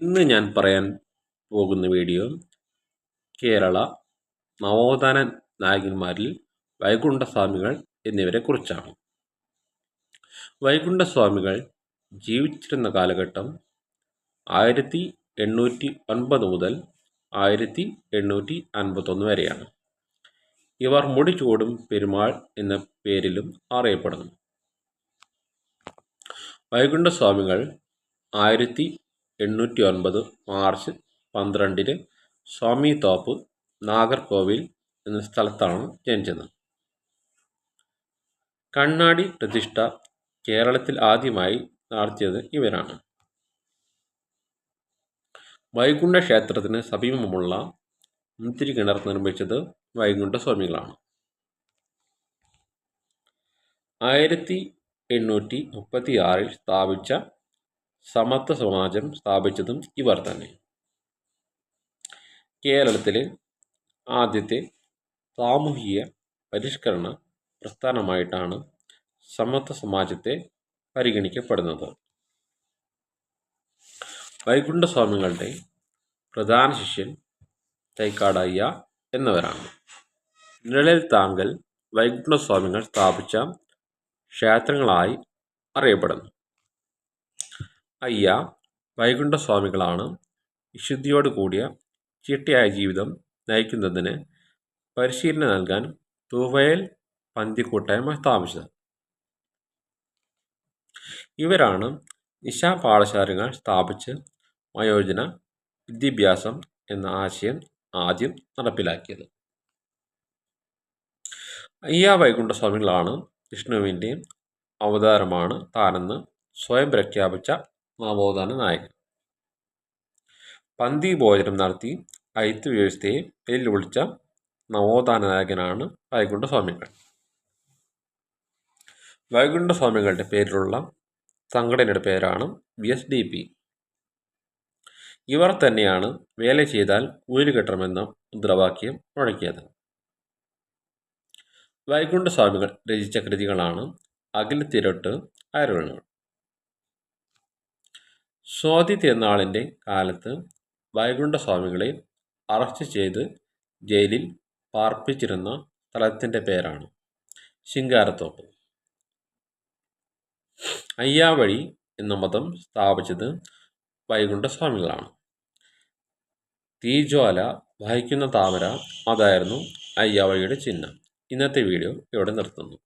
ഇന്ന് ഞാൻ പറയാൻ പോകുന്ന വീഡിയോ കേരള നവോത്ഥാന നായകന്മാരിൽ വൈകുണ്ഠസ്വാമികൾ എന്നിവരെ കുറിച്ചാണ്. വൈകുണ്ഠസ്വാമികൾ ജീവിച്ചിരുന്ന കാലഘട്ടം ആയിരത്തി എണ്ണൂറ്റി ഒൻപത് മുതൽ ആയിരത്തി എണ്ണൂറ്റി അൻപത്തൊന്ന് വരെയാണ്. ഇവർ മുടിച്ചൂടും പെരുമാൾ എന്ന പേരിലും അറിയപ്പെടുന്നു. വൈകുണ്ഠസ്വാമികൾ ആയിരത്തി എണ്ണൂറ്റി ഒൻപത് മാർച്ച് പന്ത്രണ്ടിന് സ്വാമി തോപ്പ് നാഗർകോവിൽ എന്ന സ്ഥലത്താണ് ജനിച്ചത്. കണ്ണാടി പ്രതിഷ്ഠ കേരളത്തിൽ ആദ്യമായി നടത്തിയത് ഇവരാണ്. വൈകുണ്ഠ ക്ഷേത്രത്തിന് സമീപമുള്ള മുന്തിരി കിണർ നിർമ്മിച്ചത് വൈകുണ്ഠ സ്വാമികളാണ്. ആയിരത്തി എണ്ണൂറ്റി മുപ്പത്തി ആറിൽ സ്ഥാപിച്ച സമത്വ സമാജം സ്ഥാപിച്ചതും ഇവർ തന്നെ. കേരളത്തിലെ ആദ്യത്തെ സാമൂഹിക പരിഷ്കരണ പ്രസ്ഥാനമായിട്ടാണ് സമത്വ സമാജത്തെ പരിഗണിക്കപ്പെടുന്നത്. വൈകുണ്ഠസ്വാമികളുടെ പ്രധാന ശിഷ്യൻ തൈക്കാടയ്യ എന്നിവരാണ്. നിഴലിൽ താങ്കൾ വൈകുണ്ഠസ്വാമികൾ സ്ഥാപിച്ച ക്ഷേത്രങ്ങളായി അറിയപ്പെടുന്നു. അയ്യ വൈകുണ്ഠസ്വാമികളാണ് വിശുദ്ധിയോടുകൂടിയ ചിട്ടയായ ജീവിതം നയിക്കുന്നതിന് പരിശീലനം നൽകാൻ തൂവയൽ പന്തിക്കൂട്ടായ്മ സ്ഥാപിച്ചത് ഇവരാണ് നിശാ പാഠശാലകൾ സ്ഥാപിച്ച് വയോജന വിദ്യാഭ്യാസം എന്ന ആശയം ആദ്യം നടപ്പിലാക്കിയത്. അയ്യ വൈകുണ്ഠസ്വാമികളാണ് വിഷ്ണുവിന്റെയും അവതാരമാണ് താനെന്ന് സ്വയം പ്രഖ്യാപിച്ച നവോത്ഥാന നായകൻ. പന്തി ഭോജനം നടത്തി ഐത്ത് വ്യവസ്ഥയെ വെല്ലുവിളിച്ച നവോത്ഥാന നായകനാണ് വൈകുണ്ഠസ്വാമികൾ. വൈകുണ്ഠസ്വാമികളുടെ പേരിലുള്ള സംഘടനയുടെ പേരാണ് വി എസ് ഡി പി. ഇവർ തന്നെയാണ് വേല ചെയ്താൽ കൂലി കെട്ടണമെന്ന മുദ്രാവാക്യം മുഴക്കിയത്. വൈകുണ്ഠസ്വാമികൾ രചിച്ച കൃതികളാണ് അഖിലത്തിരട്ട് അരുളുകൾ സ്വാതി തിരുനാളിന്റെ കാലത്ത് വൈകുണ്ഠസ്വാമികളെ അറസ്റ്റ് ചെയ്ത് ജയിലിൽ പാർപ്പിച്ചിരുന്ന സ്ഥലത്തിന്റെ പേരാണ് ശിങ്കാരത്തോപ്പ്. അയ്യാവഴി എന്ന മതം സ്ഥാപിച്ചത് വൈകുണ്ഠസ്വാമികളാണ്. തീജ്വാല വഹിക്കുന്ന താമര അതായിരുന്നു അയ്യാവഴിയുടെ ചിഹ്നം. ഇന്നത്തെ വീഡിയോ ഇവിടെ നിർത്തുന്നു.